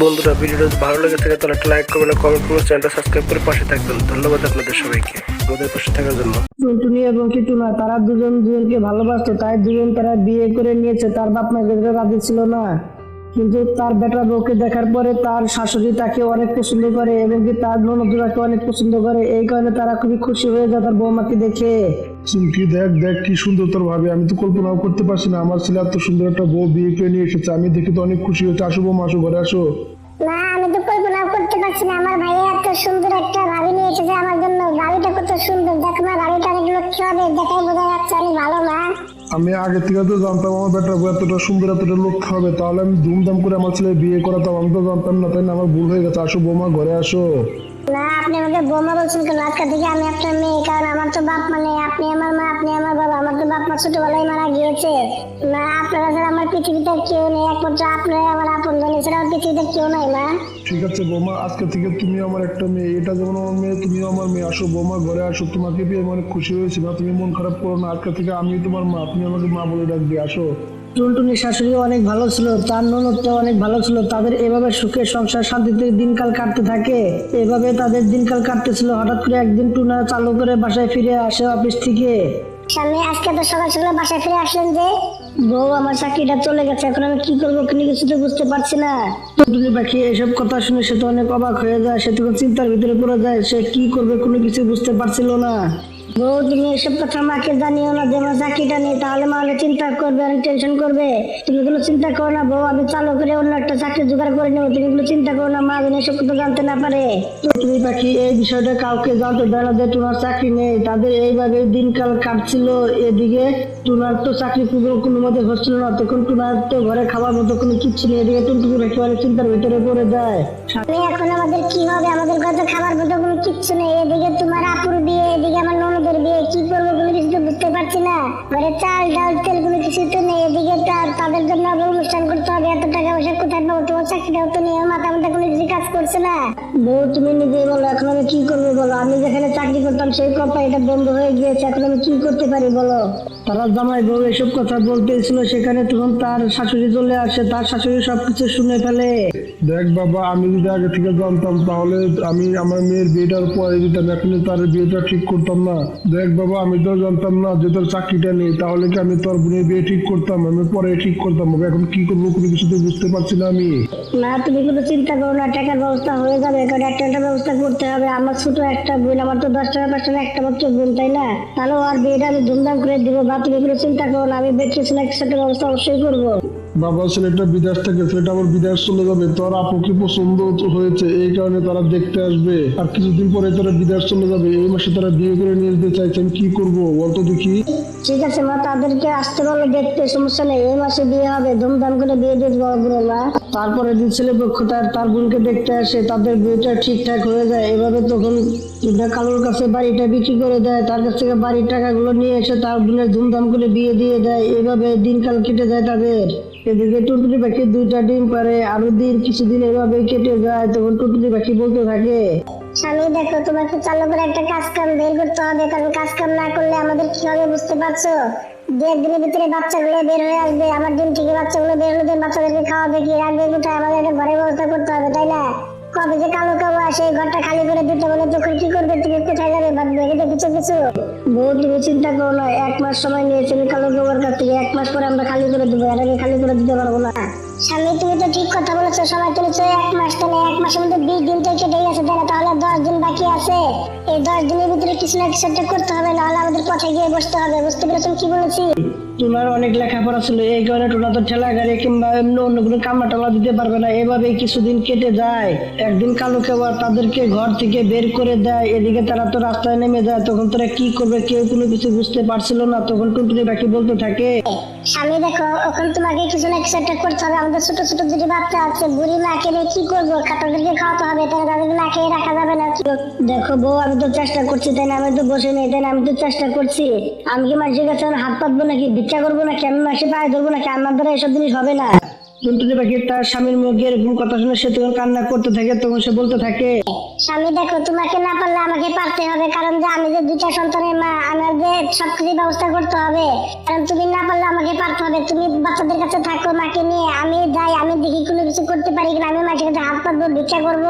বন্ধুরা, ভিডিওটা ভালো লেগে থাকে, তাহলে একটা লাইক করবেন কমেন্ট করবেন, চ্যানেলটা সাবস্ক্রাইব করে পাশে থাকবেন। ধন্যবাদ আপনাদের সবাইকে। আমাদের পাশে থাকার জন্য। টুনটুনি এবং কিটুনা তারা দুজন দুজনকে ভালোবাসতো তাই দুজন তারা বিয়ে করে নিয়েছে, তার বাপ মা রাজি ছিল না। কিন্তু তার বেটার বউকে দেখার পরে তার শাশুড়ি তাকে অনেক পছন্দ করে এবং কি তার ননদুরাকে অনেক পছন্দ করে। এই কারণে তারা খুবই খুশি হয়ে যায় তার বৌমাকে দেখে। চুমকি দেখ দেখ কি সুন্দর তোর ভাবে। আমি তো কল্পনাও করতে পারছি না। আমার ছেলে এত সুন্দর একটা বউ বিয়ে করে নিয়ে এসেছে। আমি দেখে তো অনেক খুশি হয়েছে। আসো বৌমা আসো ঘরে আসো। না আমি তো কল্পনা করতে পারছি না। আমার ভাইয়া এত সুন্দর একটা ভাবি নিয়ে এসেছে আমার জন্য। ভাবিটা কত সুন্দর। দেখো না ভাবিটা অনেক লক্ষ্য হবে। দেখাই বোঝা যাচ্ছে অনেক ভালো না আমি আগে থেকে তো জানতাম আমার বেটার বউ এতটা সুন্দর, এতটা লক্ষ্য হবে তাহলে আমি ধুমধাম করে আমার ছেলে বিয়ে করাতাম। আমি তো জানতাম না, তাই না? আমার ভুল হয়ে গেছে। আসো বৌমা, ঘরে আসো। না, আপনি আমাকে বোমা বলছেন কেন? আজকে থেকে আমি আপনার মেয়ে, কারণ আমার তো বাপ আপনি আমার মা, আপনি আমার বাবা, আমার তো বাপ মা ছোটবেলায় মারা গিয়েছে। না আপনারা ছাড়া আমার পৃথিবীতে কেউ নেই, একমাত্র আপনারাই আমার আপন জন এছাড়া পৃথিবীতে কেউ নাই, মা। ঠিক আছে বৌমা, আজকে থেকে তুমি আমার একটা মেয়ে, এটা যেমন আমার মেয়ে, তুমিও আমার মেয়ে, আসো বৌমা ঘরে, আসো, তোমাকে পেয়ে অনেক খুশি হয়েছি না তুমি মন খারাপ করো না, আজকে থেকে আমি তোমার মা, তুমি আমাকে মা বলে ডাকবি, আসো। টুনটুনির শাশুড়ি অনেক ভালো ছিল তার ননদটা অনেক ভালো ছিল। তাদের এভাবে সুখে সংসার শান্তিতে দিনকাল কাটতে থাকে। এভাবে তাদের দিনকাল কাটতেছিল হঠাৎ করে একদিন টুনা চালু করে বাসায় ফিরে আসে অফিস থেকে। সামনে আজকে তো সকাল সকাল বাসায় ফিরে আসলেন যে? বউ আমার চাকরিটা চলে গেছে এখন আমি কি করব কোনো কিছু তো বুঝতে পারছি না। টুনটুনি পাখি এসব কথা শুনে সে তো অনেক অবাক হয়ে যায়। সে তখন চিন্তার ভিতরে পড়ে যায় সে কি করবে কোনো কিছু বুঝতে পারছিল না। বউ তুমি এসব কথা মাকে জানিও না আমার চাকরিটা নেই তাহলে মা চিন্তা করবে অনেক টেনশন করবে। তুমি কোনো চিন্তা করো না বউ আমি চালু করে অন্য একটা চাকরি জোগাড় করে নেব তুমি কোনো চিন্তা করো না মা যেন এসব কথা জানতে না পারে। টুনটুনি পাখি এই বিষয়টা কাউকে জানতে দেয় না যে টুনার চাকরি নেই? তাদের এইভাবে দিনকাল কাটছিল এদিকে টুনার তো চাকরি কোনো মতে হচ্ছিল না তখন টুনার তো ঘরে খাবার মতো কোনো কিচ্ছু নেই এদিকে টুনটুনি পাখি অনেক চিন্তার ভিতরে পড়ে যায়। এখন আমাদের কি হবে? আমাদের কাছে খাবার মতো কোনো কিচ্ছু নেই এদিকে তোমার আপুর বিয়ে এদিকে আমার বিয়ে কি করব কোনো কিছু তো বুঝতে পারছি না। চাল, ডাল, তেল কোনো কিছু তো নেই। এদিকে তাদের জন্য অনুষ্ঠান করতে হবে। এত টাকা পয়সা কোথায় পাবো? তোমার চাকরিটাও তো নেই। মাথা কোনো কিছু কাজ করছে না। বউ, তুমি নিজেই বলো, এখন আমি কি করব বলো? আমি যেখানে চাকরি করতাম সেই কোম্পানিটা বন্ধ হয়ে গিয়েছে। এখন আমি কি করতে পারি বলো? তারা জামাই বউ, এসব কথা বলতেছিল। সেখানে তখন তার শাশুড়ি চলে আসে। তার শাশুড়ি সবকিছু শুনে ফেলে। দেখ বাবা, আমি যদি আগে থেকে জানতাম তাহলে আমি আমার মেয়ের বিয়েটার পরে দিতাম এখন তার বিয়েটা ঠিক করতাম না। দেখ বাবা, আমি তো জানতাম না যে তোর চাকরিটা নেই, তাহলে কি আমি তোর বোনের বিয়ে ঠিক করতাম? আমি পরে ঠিক করতাম বাবা, এখন কি করব কোনো কিছু তো বুঝতে পারছি না আমি। না তুমি কোনো চিন্তা করো না, টাকার ব্যবস্থা হয়ে যাবে কারণ একটা একটা ব্যবস্থা করতে হবে। আমার ছোট একটা বোন, আমার তো দশ টাকা, পাঁচ টাকা, একটা মাত্র বোন, তাই না? তাহলে আর বিয়েটা আমি ধুমধাম করে দিব। বা তুমি কোনো চিন্তা করো না, আমি ছিল একটা একটা ব্যবস্থা অবশ্যই করব। বাবা ছেলেটা বিদেশ থেকে, ছেলেটা আবার বিদেশ চলে যাবে। তোর আপুকে পছন্দ হয়েছে? এই কারণে তারা দেখতে আসবে। আর কিছুদিন পরে তারা বিদেশ চলে যাবে। এই মাসে তারা বিয়ে করে নিয়ে যেতে চাইছে আমি কি করব বলতো দেখি? ঠিক আছে, মা, তাদেরকে আসতে বলো, দেখতে, সমস্যা নেই। এই মাসে বিয়ে হবে, ধুমধাম করে বিয়ে দিয়ে দেবো মা। তারপরে দুই ছেলে পক্ষ তার বোনকে দেখতে আসে, তাদের বিয়েটা ঠিকঠাক হয়ে যায়। এভাবে তখন কালুর কাছে বাড়িটা বিক্রি করে দেয়, তার কাছ থেকে বাড়ির টাকাগুলো নিয়ে এসে তার বোনের ধুমধাম করে বিয়ে দিয়ে দেয়। এভাবে দিনকাল কেটে যায় তাদের। এদিকে টুনটুনি পাখি দুইটা ডিম পারে, আরও দিন কিছুদিন এভাবে কেটে যায়, তখন টুনটুনি পাখি বলতে থাকে। স্বামী দেখো, তোমাকে চালু করে একটা কাজ কাম বের করতে হবে, কারণ কাজ কাম না করলে আমাদের কি হবে বুঝতে পারছ? দু একদিনের ভিতরে বাচ্চাগুলো বের হয়ে আসবে, আমার দিন থেকে বাচ্চাগুলো বের হলে বাচ্চাদেরকে খাওয়াবে কি, রাখবে কোথায়? আমাদের ঘরে ব্যবস্থা করতে হবে, তাই না? কবে যে কালো কাবু আসে, ঘরটা খালি করে দিতে বলে তখন কি করবে, তুমি কোথায় যাবে ভাববে? এটা কিছু কিছু। বউ তুমি চিন্তা করো না, এক মাস সময় নিয়েছে আমি কালো গোবর কাছ থেকে এক মাস পরে আমরা খালি করে দেবো এর খালি করে দিতে পারব না। স্বামী, তুমি তো ঠিক কথা বলেছ, সবাই তুলেছো এক মাস, তাহলে এক মাসের মধ্যে বিশ দিন তো কেটে গেছে, তাহলে তাহলে দশ দিন বাকি আছে। এই দশ দিনের ভিতরে কিছু না কিছু একটা করতে হবে, নাহলে আমাদের পথে গিয়ে বসতে হবে, বুঝতে পেরেছ কি বলেছি? টুনার অনেক লেখাপড়া ছিল এই কারণে টুনা তো ঠেলা গাড়ি কিংবা এমনি অন্য কোনো কামলা টামলা দিতে পারবে না। এভাবে কিছুদিন কেটে যায়। একদিন কালো কেবা তাদেরকে ঘর থেকে বের করে দেয়। এদিকে তারা তো রাস্তায় নেমে যায় তখন তারা কি করবে কেউ কোনো কিছু বুঝতে পারছিল না। তখন টুনটুনি পাখি বলতে থাকে স্বামী দেখো তোমাকে কিছু না কিছু একটা করতে হবে। আমাদের ছোট ছোট দুটি বাচ্চা আছে। বুড়ি মাকে নিয়ে কি করব? খাওয়াতে হবে তাদেরকে না খেয়ে রাখা যাবে না। দেখো বউ আমি তো চেষ্টা করছি তাই না? আমি তো বসে নেই তাই না? আমি তো চেষ্টা করছি। আমি কি মানুষের কাছে হাত পাতবো নাকি? ভিক্ষা করব নাকি আমি মাসে পায়ে ধরবো নাকি আমার দ্বারা এসব জিনিস হবে না। টুনটুনি পাখি তার স্বামীর মুখে এরকম কথা শুনে সে তখন কান্না করতে থাকে তখন সে বলতে থাকে স্বামী দেখো তোমাকে না পারলে আমাকে পারতে হবে কারণ যে আমি যে দুইটা সন্তানের মা আমার যে সবকিছু ব্যবস্থা করতে হবে কারণ তুমি না পারলে আমাকে পারতে হবে। তুমি বাচ্চাদের কাছে থাকো মাকে নিয়ে আমি যাই আমি দেখি কোনো কিছু করতে পারি কিনা আমি মাসের কাছে হাত পাতবো ভিক্ষা করব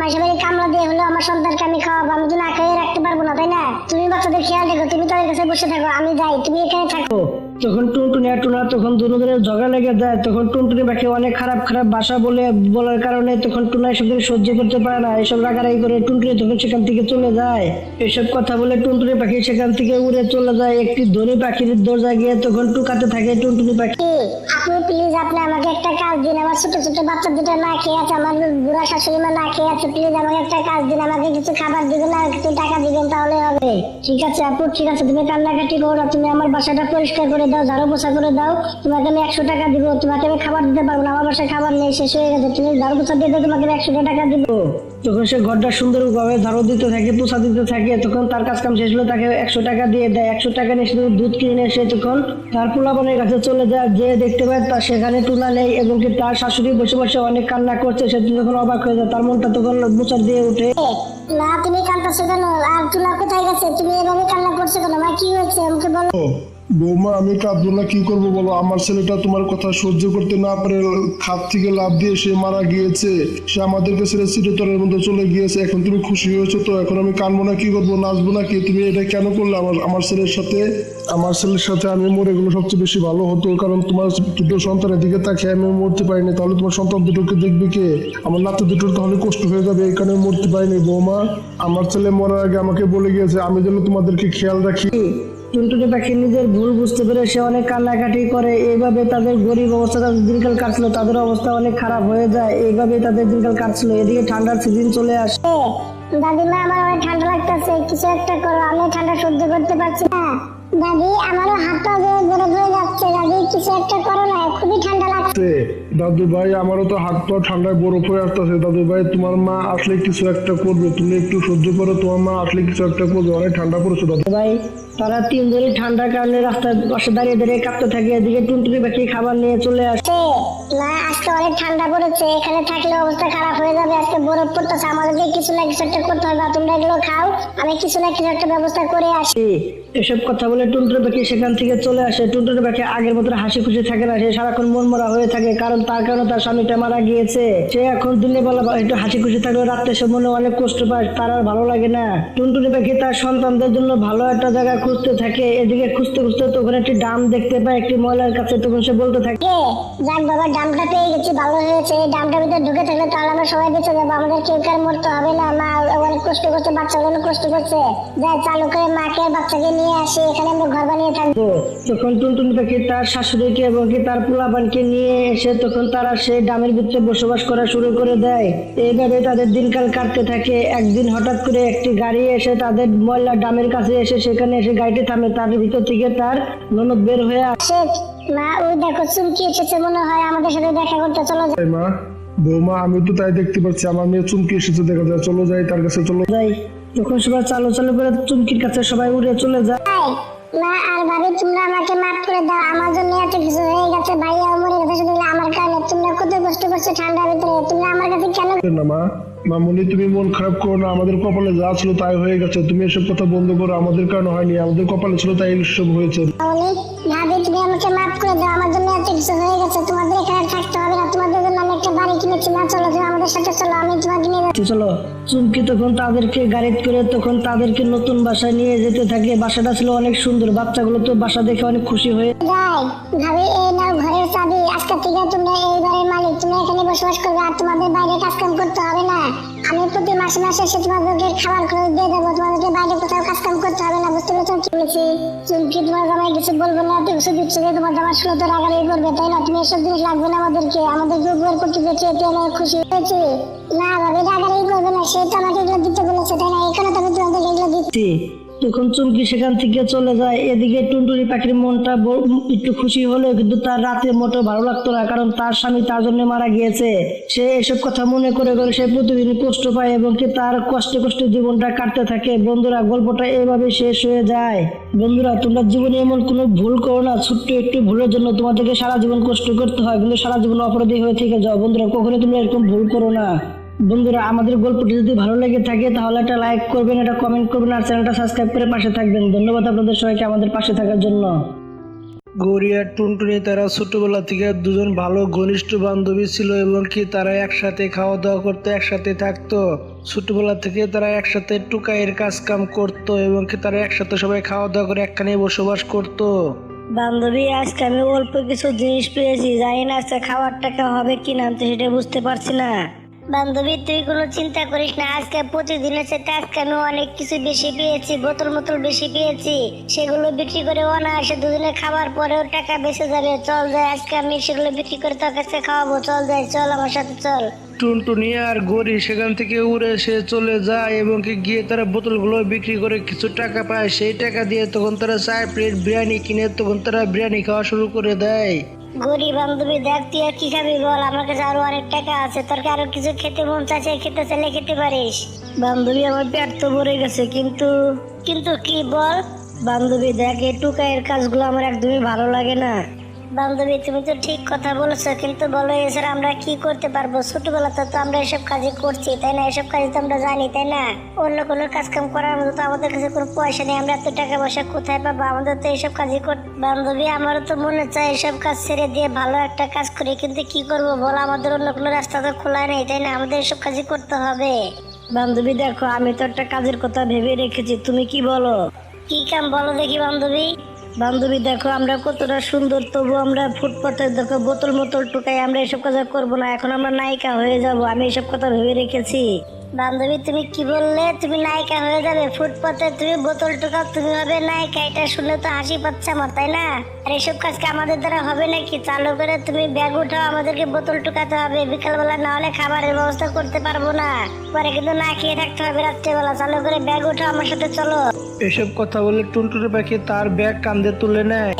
মাসের বাড়ি কামলা দিয়ে হলো আমার সন্তানকে আমি খাওয়াবো আমি তো না খেয়ে রাখতে পারব না তাই না? তুমি বাচ্চাদের খেয়াল রেখো তুমি তাদের কাছে বসে থাকো আমি যাই তুমি এখানে থাকো। তখন টুনটুনি আর টুনা তখন দুজনের ঝগড়া লেগে যায়, তখন টুনটুনি পাখি অনেক খারাপ খারাপ ভাষা বলে, বলার কারণে তখন টুনা এসব সহ্য করতে পারে না। এসব রাগারাগি করে টুনটুনি তখন সেখান থেকে চলে যায়। এসব কথা বলে টুনটুনি পাখি সেখান থেকে উড়ে চলে যায়। একটি ধনী পাখির দরজা গিয়ে তখন টুকাতে থাকে টুনটুনি পাখি। আপনি প্লিজ আপনি আমাকে একটা কাজ দিন। আমার ছোট ছোট বাচ্চা দুটো না খেয়ে আছে, আমার বুড়া শাশুড়ি মা না খেয়ে আছে প্লিজ আমাকে একটা কাজ দিন। আমাকে কিছু খাবার দিবেন আর কিছু টাকা দিবেন তাহলে হবে। ঠিক আছে আপু, ঠিক আছে। তুমি কান্নাকাটি করো তুমি আমার বাসাটা পরিষ্কার করে দাও ঝাড়ু পোছা করে দাও তোমাকে আমি একশো টাকা দিব তোমাকে আমি খাবার দিতে পারব না আমার বাসায় খাবার নেই শেষ হয়ে গেছে তুমি ঝাড়ু পোছা দিয়ে দাও তোমাকে আমি একশো টাকা দিব। তখন সে ঘরটা সুন্দরভাবে ঝাড়ু দিতে থাকে পোছা দিতে থাকে তখন তার কাজ কাম শেষ হলে তাকে একশো টাকা দিয়ে দেয়। একশো টাকা নিয়ে সে দুধ কিনে এসে তখন তার পোলাপানের কাছে চলে যায় যে দেখতে পায় তার সেখানে টুনা নেই এবং কি তার শাশুড়ি বসে বসে অনেক কান্না করছে সে তখন অবাক হয়ে যায় তার মনটা তখন মোচার দিয়ে উঠে না তুমি কান্দাছো কেন? আর তুলা কোথায় গেছে? তুমি এভাবে কান্না করছ কেন? মা কি হয়েছে? আমাকে বলো। বৌমা, আমি কাঁদবো না কি করব বলো? আমার ছেলেটা তোমার কথা সহ্য করতে না পারে, খাত থেকে লাভ দিয়ে সে মারা গিয়েছে। সে আমাদেরকে ছেড়ে চিরতরের মধ্যে চলে গিয়েছে। এখন তুমি খুশি হয়েছো তো? এখন আমি কানবো না, কি করব? নাচবো না কি? তুমি এটা কেন করলে আমার আমার ছেলের সাথে? আমার ছেলের সাথে আমি মরে গেলে সবচেয়ে বেশি ভালো হতো, কারণ তোমার দুটো সন্তানের দিকে তাকিয়ে আমি মরতে পারিনি। তাহলে তোমার সন্তান দুটোকে দেখবে কে? আমার নাতি দুটোর তাহলে কষ্ট হয়ে যাবে, এই কারণে মরতে পারিনি। বৌমা, আমার ছেলে মরার আগে আমাকে বলে গিয়েছে, আমি যেন তোমাদেরকে খেয়াল রাখি। টুনটুনি পাখি নিজের ভুল বুঝতে পেরে সে অনেক কান্নাকাটি করে এইভাবে তাদের গরিব অবস্থা তাদের দিনকাল কাটছিল তাদের অবস্থা অনেক খারাপ হয়ে যায় এইভাবে তাদের দিনকাল কাটছিল। এদিকে ঠান্ডার সিজন চলে আসে। দাদিমা আমার অনেক ঠান্ডা লাগতেছে কিছু একটা করো আমি ঠান্ডা সহ্য করতে পারছি না। দাদি আমারও হাতটা যে বরফ হয়ে যাচ্ছে দাদি কিছু একটা করো না খুবই ঠান্ডা লাগছে। দাদু ভাই আমারও তো হাত পা ঠান্ডায় বরফ হয়ে আসতেছে। দাদু ভাই তোমার মা আসলে কিছু একটা করবে তুমি একটু সহ্য করো তোমার মা আসলে কিছু একটা করবে অনেক ঠান্ডা পড়েছে দাদু। ভাই তারা ঠান্ডার কারণে রাস্তার পাশে দাঁড়িয়ে দাঁড়িয়ে কাঁপতে থাকে এদিকে টুনটুনি পাখি খাবার নিয়ে চলে আসে না আজকে অনেক ঠান্ডা পড়েছে এখানে থাকলে অবস্থা খারাপ হয়ে যাবে আজকে বরফ পড়তেছে আমাদেরকে কিছু না কিছু একটা করতে হবে তোমরা এগুলো খাও আমি কিছু না কিছু একটা ব্যবস্থা করে আসি। এসব কথা বলে টুনটুনি পাখি সেখান থেকে চলে আসে। টুনটুনি পাখি আগের মতো হাসি খুশি থাকে না সে সারাক্ষণ মন মরা হয়ে থাকে কারণ তার কারণে তার স্বামীটা মারা গিয়েছে। সে এখন দিনে বেলা একটু হাসি খুশি থাকলে রাত্রে সে মনে অনেক কষ্ট পায় তার আর ভালো লাগে না। টুনটুনি পাখি তার সন্তানদের জন্য ভালো একটা জায়গা খুঁজতে থাকে এদিকে খুঁজতে খুঁজতে তখন একটি ডাম দেখতে পায় একটি মহিলার কাছে তখন সে বলতে থাকে। কে যাক বাবা ডামটা পেয়ে গেছি ভালো হয়েছে। এই ডামটার ভিতরে ঢুকে থাকলে তাহলে আমরা সবাই বেঁচে যাব। আমাদের কেউ কার মরতে হবে না মা অনেক কষ্ট করছে বাচ্চাগুলো অনেক কষ্ট করছে। যাই চালু করে মাকে আর বাচ্চাকে নিয়ে আসি এখানে আমরা ঘর বানিয়ে থাকব। তখন টুনটুনি পাখি তার শাশুড়িকে এবং কি তার পোলাপানকে নিয়ে এসে তখন তারা সেই ডামের ভিতরে বসবাস করা শুরু করে দেয়। এইভাবে তাদের দিনকাল কাটতে থাকে। একদিন হঠাৎ করে একটি গাড়ি এসে তাদের ময়লা ডামের কাছে এসে সেখানে এসে গাড়িটি থামে তার ভিতর থেকে তার ননদ বের হয়ে আসে মা ওই দেখো চুমকি এসেছে মনে হয় আমাদের সাথে দেখা করতে চলো যাই। মা বৌমা আমি তো তাই দেখতে পাচ্ছি আমার মেয়ে চুমকি এসেছে দেখা যায় চলো যাই তার কাছে চলো। যাই যখন সবাই চালো চালো করে চুমকির কাছে সবাই উড়ে চলে যায়। মা আর ভাবি তোমরা আমাকে মাফ করে দাও। আমার জন্য এত কিছু হয়ে গেছে। ভাইয়া মরে গেছে শুধু আমার কারণে। তোমরা কত কষ্ট করছ ঠান্ডার ভিতরে। তোমরা আমার কাছে কেন না মা। মামুনি তুমি মন খারাপ করো না। আমাদের কপালে যা ছিল তাই হয়ে গেছে। তুমি এসব কথা বন্ধ করো। আমাদের কারণে হয়নি। আমাদের কপালে ছিল তাই সব হয়েছে। বলি ভাবি তুমি আমাকে মাফ করে দাও। আমার জন্য এত কিছু হয়ে গেছে। তোমাদের এখানে কিনেছি না চলো তুমি আমাদের সাথে চলো আমি তোমাকে নিয়ে যাচ্ছি। চলো। চুমকি তখন তাদেরকে গাড়িতে করে তখন তাদেরকে নতুন বাসায় নিয়ে যেতে থাকে। বাসাটা ছিল অনেক সুন্দর। বাচ্চাগুলো তো বাসা দেখে অনেক খুশি হয়ে যাই ভাবি এই নাও ঘরের চাবি। আজকে থেকে তোমরা এই বাড়ির মালিক। তোমরা এখানে বসবাস করবে আর তোমাদের বাইরে কাজ কাম করতে হবে না। আমি প্রতি মাসে মাসে এসে তোমাদেরকে খাবার খরচ দিয়ে দেবো। তোমাদেরকে বাইরে কোথাও বুঝতে পেরেছ কি বলেছি? চুমকি তোমার জামাই কিছু বলব না তুই কিছু দিচ্ছে যে তোমার জামাই শুনে তো রাগারাগি করবে, তাই না? তুমি এসব জিনিস লাগবে না আমাদেরকে। আমাদেরকে উপকার করতে পেরেছি এতে আমি খুশি হয়েছে। না ভাবি রাগারাগি করবে না, সে তো আমাকে এগুলো দিতে বলেছে, তাই না? এখানে তো আমি তোমাদেরকে এগুলো দিচ্ছি। তখন চুমকি সেখান থেকে চলে যায়। এদিকে টুনটুনি পাখির মনটা একটু খুশি হলেও কিন্তু তার রাতে মোটেও ভালো লাগতো না, কারণ তার স্বামী তার জন্য মারা গিয়েছে। সে এসব কথা মনে করে করে সে প্রতিদিন কষ্ট পায় এবং কি তার কষ্টে কষ্টে জীবনটা কাটতে থাকে। বন্ধুরা, গল্পটা এভাবে শেষ হয়ে যায়। বন্ধুরা, তোমরা জীবনে এমন কোনো ভুল করো না, ছোট্ট একটু ভুলের জন্য তোমাদেরকে সারা জীবন কষ্ট করতে হয়, কিন্তু সারা জীবন অপরাধী হয়ে থেকে যাও। বন্ধুরা, কখনো তোমরা এরকম ভুল করো না। বন্ধুরা আমাদের গল্পটি যদি ভালো লেগে থাকে তাহলে একটা লাইক করবেন একটা কমেন্ট করবেন আর চ্যানেলটা সাবস্ক্রাইব করে পাশে থাকবেন। ধন্যবাদ আপনাদের সবাইকে আমাদের পাশে থাকার জন্য। গৌরী আর টুনটুনি তারা ছোটবেলা থেকে দুজন ভালো ঘনিষ্ঠ বান্ধবী ছিল এবং কি তারা একসাথে খাওয়া দাওয়া করতো একসাথে থাকতো। ছোটবেলা থেকে তারা একসাথে টুকাইয়ের কাজ কাম করতো এবং কি তারা একসাথে সবাই খাওয়া দাওয়া করে একখানে বসবাস করতো। বান্ধবী আজকে আমি অল্প কিছু জিনিস পেয়েছি। জানি না আজকে খাওয়ার টাকা হবে কি না তো সেটা বুঝতে পারছি না। বান্ধবী, তুই কোনো চিন্তা করিস না, আজকে প্রতিদিনের সাথে আজকে আমি অনেক কিছু বেশি পেয়েছি, বোতল মোতল বেশি পেয়েছি, সেগুলো বিক্রি করে অনায়াসে দুদিনে খাবার পরেও টাকা বেঁচে যাবে। চল যায় আজকে আমি সেগুলো বিক্রি করে তোর কাছে খাওয়াবো। চল যায় চল আমার সাথে, চল। টুনটুনি আর গড়ি সেখান থেকে উড়ে এসে চলে যায় এবং কি গিয়ে তারা বোতলগুলো বিক্রি করে কিছু টাকা পায়। সেই টাকা দিয়ে তখন তারা চার প্লেট বিরিয়ানি কিনে, তখন তারা বিরিয়ানি খাওয়া শুরু করে দেয়। গরিব বান্ধবী দেখ তুই আর কি খাবি বল? আমার কাছে আরও অনেক টাকা আছে। তোর কি আরও কিছু খেতে মন চাইছে খেতে চাইলে খেতে পারিস। বান্ধবী আমার পেট তো ভরে গেছে কিন্তু কিন্তু কি বল? বান্ধবী দেখ এই টুকাইয়ের কাজগুলো আমার একদমই ভালো লাগে না। বান্ধবী তুমি তো ঠিক কথা বলেছ কিন্তু বলো এছাড়া আমরা কি করতে পারব? ছোটবেলাতে তো আমরা এসব কাজই করছি তাই না? এসব কাজ তো আমরা জানি তাই না? অন্য কোনো কাজ কাম করার মতো তো আমাদের কাছে কোনো পয়সা নেই আমরা এত টাকা পয়সা কোথায় পাবো? আমাদের তো এইসব কাজই কর বান্ধবী আমারও তো মনে চায় এসব কাজ ছেড়ে দিয়ে ভালো একটা কাজ করি কিন্তু কি করব বলো? আমাদের অন্য কোনো রাস্তা তো খোলা নেই তাই না? আমাদের এসব কাজই করতে হবে। বান্ধবী দেখো আমি তো একটা কাজের কথা ভেবে রেখেছি তুমি কি বলো? কি কাম বলো দেখি বান্ধবী? বান্ধবী, দেখো আমরা কতটা সুন্দর তবু আমরা ফুটপাথে দেখো বোতল মোতল টুকাই আমরা এসব কথা করব না। এখন আমরা নায়িকা হয়ে যাব, আমি এসব কথা ভেবে রেখেছি। বান্ধবী তুমি কি বললে? তুমি নায়িকা হয়ে যাবে ফুটপাতে তুমি বোতল টুকাও তুমি হবে নায়িকা। এটা শুনে তো হাসি পাচ্ছে আমার তাই না? আর এসব কাজ কি আমাদের দ্বারা হবে নাকি? চালু করে তুমি ব্যাগ উঠাও আমাদেরকে বোতল টুকাতে হবে। বিকালবেলা না হলে খাবারের ব্যবস্থা করতে পারব না। পরে কিন্তু না খেয়ে থাকতে হবে রাত্রেবেলা। চালু করে ব্যাগ উঠাও আমার সাথে চলো। এসব কথা বলে টুনটুনি পাখি তার ব্যাগ কান্দে তুলে নেয়।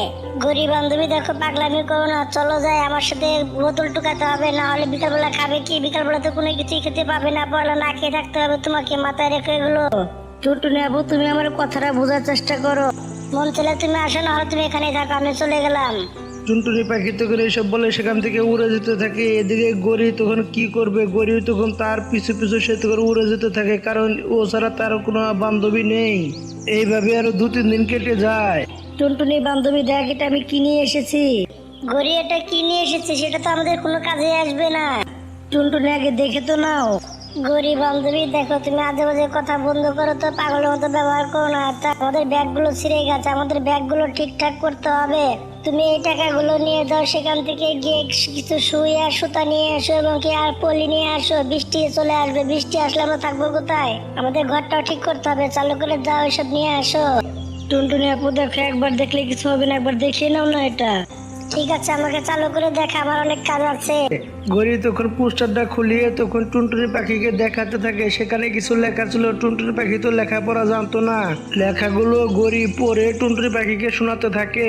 গরিব বান্ধবী দেখো পাগলামি করো না চলো যাই আমার সাথে বোতল টুকাতে হবে। না হলে বিকালবেলা খাবে কি? বিকালবেলা তো কোনো কিছুই খেতে পাবে না পরে না খেয়ে থাকতে হবে তোমাকে মাথায় রেখে এগুলো। টুটুনি আপু তুমি আমার কথাটা বোঝার চেষ্টা করো। মন চলে তুমি আসো না হলে তুমি এখানেই থাকো আমি চলে গেলাম। টুনটুনি পাখি তখন এইসব বলে সেখান থেকে উড়ে যেতে থাকে। এদিকে গড়ি তখন কি করবে? গড়ি তখন তার পিছু পিছু সে তখন উড়ে যেতে থাকে কারণ ও ছাড়া তার কোনো বান্ধবী নেই। এইভাবে আরও দু তিন দিন কেটে যায়। টুনটুনি বান্ধবী দেখ এটা আমি কিনে এসেছি। গড়ি এটা কি নিয়ে এসেছে? সেটা তো আমাদের কোনো কাজে আসবে না। টুনটুনি আগে দেখে তো নাও। গরিব বান্ধবী, দেখো তুমি আজে বাজে কথা বন্ধ করো তো পাগলের মতো ব্যবহার করো না। তা আমাদের ব্যাগগুলো ছিঁড়ে গেছে, আমাদের ব্যাগগুলো ঠিকঠাক করতে হবে। তুমি এই টাকাগুলো নিয়ে যাও, সেখান থেকে গিয়ে কিছু সুই আর সুতা নিয়ে এসো এবং কি আর পলি নিয়ে আসো। বৃষ্টি চলে আসবে, বৃষ্টি আসলে আমরা থাকব কোথায়? আমাদের ঘরটাও ঠিক করতে হবে, চালু করে যাও, এসব নিয়ে আসো। টুনটুনি আপু, দেখো একবার দেখলে কিছু হবে না, একবার দেখিয়ে নাও না এটা। ঠিক আছে, আমাকে চালু করে দেখা, আমার অনেক কাজ আছে। গড়ি তখন পোস্টারটা খুলিয়ে তখন টুনটুনি পাখিকে দেখাতে থাকে। সেখানে কিছু লেখা ছিল, টুনটুনি পাখি তো লেখাপড়া জানতো না। লেখাগুলো গড়ি পড়ে টুনটুনি পাখিকে শোনাতে থাকে।